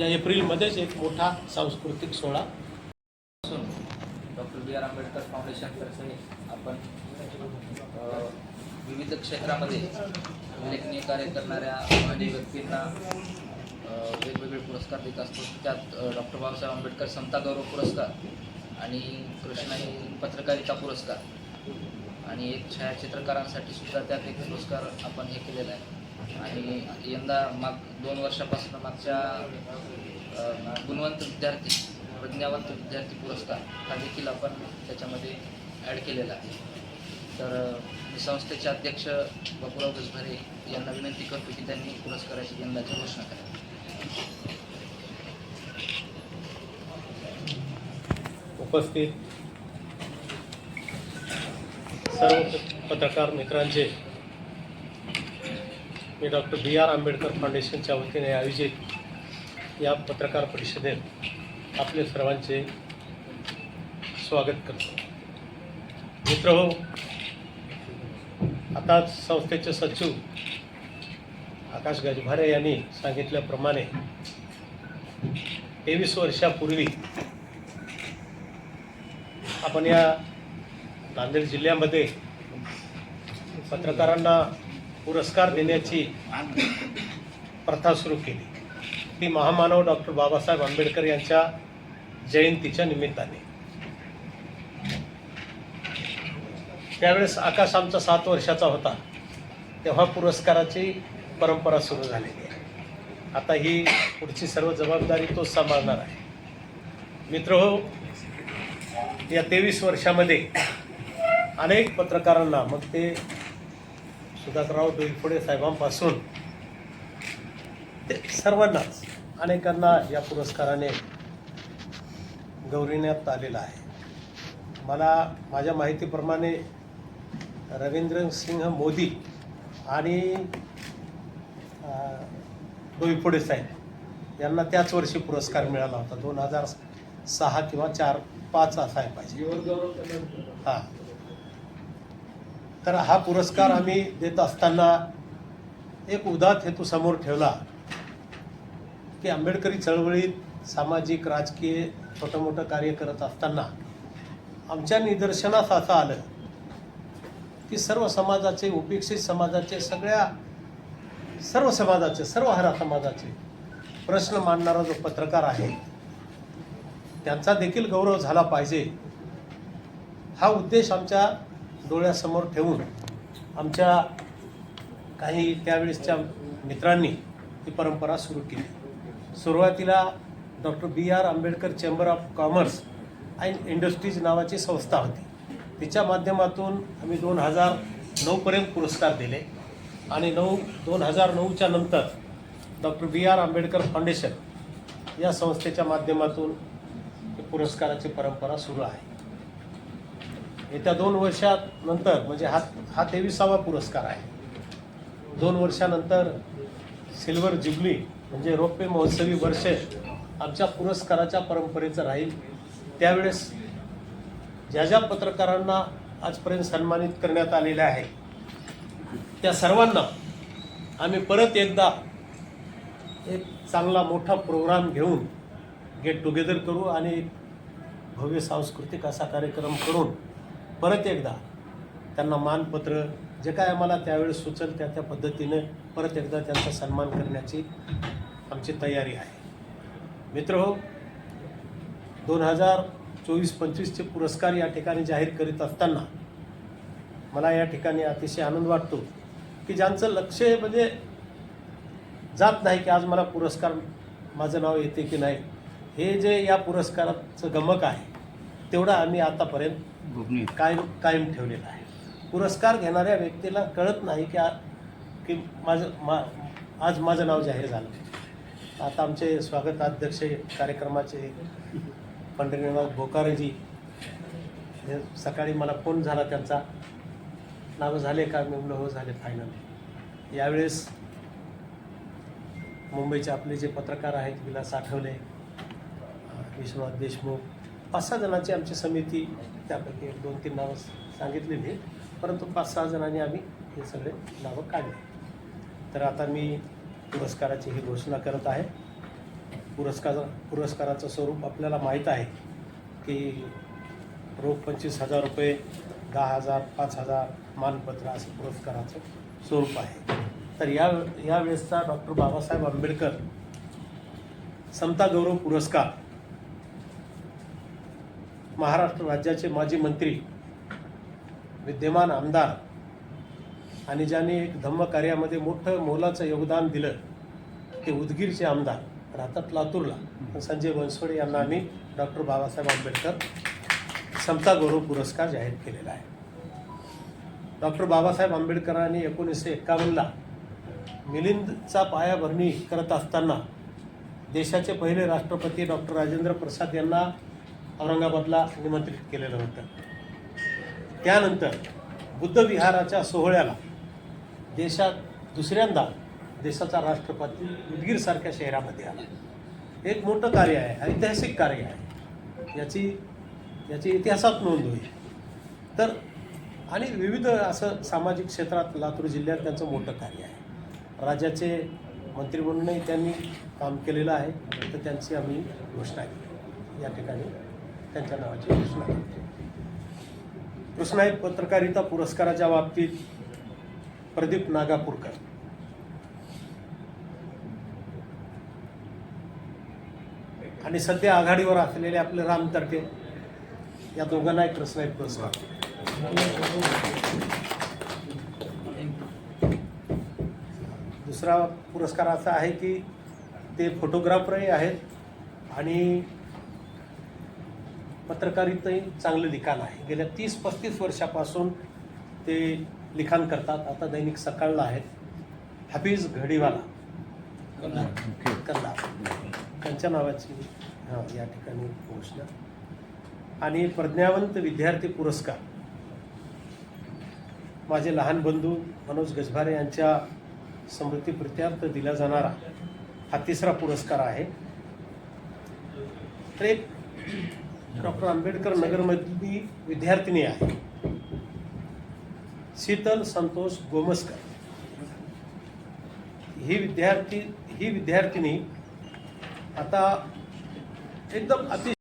या एप्रिलमध्येच एक मोठा सांस्कृतिक सोहळा. असून डॉक्टर बी आर आंबेडकर फाउंडेशनतर्फे आपण विविध क्षेत्रामध्ये उल्लेखनीय कार्य करणाऱ्या व्यक्तींना वेगवेगळे पुरस्कार देत असतो. त्यात डॉक्टर बाबासाहेब आंबेडकर समता गौरव पुरस्कार आणि कृष्णाई पत्रकारिता पुरस्कार. आणि एक छायाचित्रकारांसाठी सुद्धा त्यात एक पुरस्कार आपण हे केलेला आहे. आणि यंदा माग दोन वर्षापासून मागच्या गुणवंत विद्यार्थी प्रज्ञावंत विद्यार्थी पुरस्कार हा देखील आपण त्याच्यामध्ये ॲड केलेला आहे. तर मी संस्थेचे अध्यक्ष बापूराव गजभरे यांना विनंती करतो की त्यांनी पुरस्काराची यंदाची घोषणा करावी उपस्थित सर्व पत्रकार मित्रांचे मी डॉक्टर बी आर आंबेडकर फाउंडेशनच्या वतीने आयोजित या पत्रकार परिषदेत आपले सर्वांचे स्वागत करतो. मित्र हो आता संस्थेचे सचिव आकाश गजभारे यांनी सांगितल्याप्रमाणे तेवीस वर्षापूर्वी आपण या नांदेड जिल्ह्यामध्ये पत्रकारांना पुरस्कार देण्याची प्रथा सुरू केली. ती महामानव डॉक्टर बाबासाहेब आंबेडकर यांच्या जयंतीच्या निमित्ताने. त्यावेळेस आकाश आमचा सात वर्षाचा होता. तेव्हा पुरस्काराची परंपरा सुरू झालेली आहे. आता ही पुढची सर्व जबाबदारी तोच सांभाळणार आहे. मित्र हो या तेवीस वर्षामध्ये अनेक पत्रकारांना मग ते सुधाकरराव डोईफोडे साहेबांपासून ते सर्वांनाच अनेकांना या पुरस्काराने गौरविण्यात आलेलं आहे. मला माझ्या माहितीप्रमाणे रवींद्र सिंह मोदी आणि डोईफोडे साहेब यांना त्याच वर्षी पुरस्कार मिळाला होता. दोन हजार सहा किंवा चार पाच असाय पाहिजे. हा. तर हा पुरस्कार आम्ही देत असताना एक उदात हेतू समोर ठेवला की आंबेडकरी चळवळीत सामाजिक राजकीय छोटं मोठं कार्य करत असताना आमच्या निदर्शनास असं आलं की सर्व समाजाचे उपेक्षित समाजाचे सगळ्या सर्व समाजाचे सर्व हरा समाजाचे प्रश्न मांडणारा जो पत्रकार आहे त्यांचा देखील गौरव झाला पाहिजे. हा उद्देश आमच्या डोळ्यासमोर ठेवून आमच्या काही त्यावेळेसच्या मित्रांनी ही परंपरा सुरू केली. सुरुवातीला doctor B R Ambedkar chamber of commerce and industries नावाची संस्था होती. तिच्या माध्यमातून आम्ही दोन हजार नऊपर्यंत पुरस्कार दिले आणि नऊ दोन हजार नऊच्या नंतर doctor B R Ambedkar foundation या संस्थेच्या माध्यमातून पुरस्काराची परंपरा सुरू आहे. येत्या दोन वर्षानंतर म्हणजे हा हा तेविसावा पुरस्कार आहे. दोन वर्षानंतर सिल्वर जुबली म्हणजे रौप्य महोत्सवी वर्ष आमच्या पुरस्काराच्या परंपरेचं राहील. त्यावेळेस ज्या ज्या पत्रकारांना आजपर्यंत सन्मानित करण्यात आलेल्या आहे त्या सर्वांना आम्ही परत एकदा एक चांगला मोठा प्रोग्राम घेऊन गेट टुगेदर करू आणि भव्य सांस्कृतिक असा कार्यक्रम करून परत एकदा त्यांना मानपत्र जे काय आम्हाला त्यावेळेस सुचल त्या त्या पद्धतीनं परत एकदा त्यांचा सन्मान करण्याची आमची तयारी आहे. मित्र हो दोन हजार चोवीस पंचवीसचे पुरस्कार या ठिकाणी जाहीर करीत असताना मला या ठिकाणी अतिशय आनंद वाटतो की ज्यांचं लक्ष हे म्हणजे जात नाही की आज मला पुरस्कार माझं नाव येते की नाही हे जे या पुरस्काराचं गमक आहे तेवढं आम्ही आतापर्यंत कायम कायम ठेवलेलं आहे. पुरस्कार घेणाऱ्या व्यक्तीला कळत नाही की आ- की माझं मा आज माझं नाव जाहीर झालं. आता आमचे स्वागताध्यक्ष कार्यक्रमाचे पंढरीनाथ बोकारेजी हे सकाळी मला फोन झाला त्यांचा नावं झाले का? मी म्हणलं हो झाले फायनल यावेळेस मुंबईचे आपले जे पत्रकार आहेत विलास आठवले विश्वनाथ देशमुख पाच सहा जणांची आमची समिती त्यापैकी एक दोन तीन नावं सांगितलेली परंतु पाच सहा जणांनी आम्ही हे सगळे नावं काढले. तर आता मी पुरस्काराची ही घोषणा करत आहे. पुरस्कार पुरस्काराचं स्वरूप आपल्याला माहीत आहे की रोख पंचवीस हजार रुपये दहा हजार पाच हजार मानपत्र असं पुरस्काराचं स्वरूप आहे. तर या यावेळेसचा डॉक्टर बाबासाहेब आंबेडकर समता गौरव पुरस्कार महाराष्ट्र राज्याचे माजी मंत्री विद्यमान आमदार आणि ज्यांनी एक धम्म कार्यामध्ये मोठं मोलाचं योगदान दिलं ते उदगीरचे आमदार राहतात लातूरला. संजय बनसोडे यांना आम्ही डॉक्टर बाबासाहेब आंबेडकर समता गौरव पुरस्कार जाहीर केलेला आहे. डॉक्टर बाबासाहेब आंबेडकरांनी एकोणीसशे एक्कावन्नला मिलिंदचा पायाभरणी करत असताना देशाचे पहिले राष्ट्रपती डॉक्टर राजेंद्र प्रसाद यांना औरंगाबादला निमंत्रित केलेलं होतं. त्यानंतर बुद्ध विहाराच्या सोहळ्याला देशात दुसऱ्यांदा देशाचा राष्ट्रपती उदगीरसारख्या शहरामध्ये आला. एक मोठं कार्य आहे ऐतिहासिक कार्य आहे. याची याची इतिहासात नोंद होईल. तर आणि विविध असं सामाजिक क्षेत्रात लातूर जिल्ह्यात त्यांचं मोठं कार्य आहे. राज्याचे मंत्री म्हणूनही त्यांनी काम केलेलं आहे तर त्यांची आम्ही घोषणा केली. या ठिकाणी त्यांच्या नावाची घोषणा केली कृष्णाई पत्रकारिता पुरस्काराच्या बाबतीत प्रदीप नागापूरकर. आणि सध्या आघाडीवर असलेले आपले राम तर्के या दोघांना एक कृष्णाई पुरस्कार. दुसरा पुरस्कार असा आहे की ते फोटोग्राफरही आहेत आणि पत्रकारितही चांगलं लिखाण आहे. गेल्या तीस पस्तीस वर्षापासून ते लिखाण करतात. आता दैनिक सकाळला आहेत हफीज घडीवाला. कल्ला. त्यांच्या नावाची हां या ठिकाणी घोषणा. आणि प्रज्ञावंत विद्यार्थी पुरस्कार. माझे लहान बंधू मनोज गजभारे यांच्या स्मृतीप्रित्यार्थ दिला जाणारा हा तिसरा पुरस्कार आहे. तर एक डॉक्टर आंबेडकर नगर नगरमधली विद्यार्थिनी आहे. शीतल संतोष गोमस्कर. ही विद्यार्थी, ही विद्यार्थिनी आता एकदम अति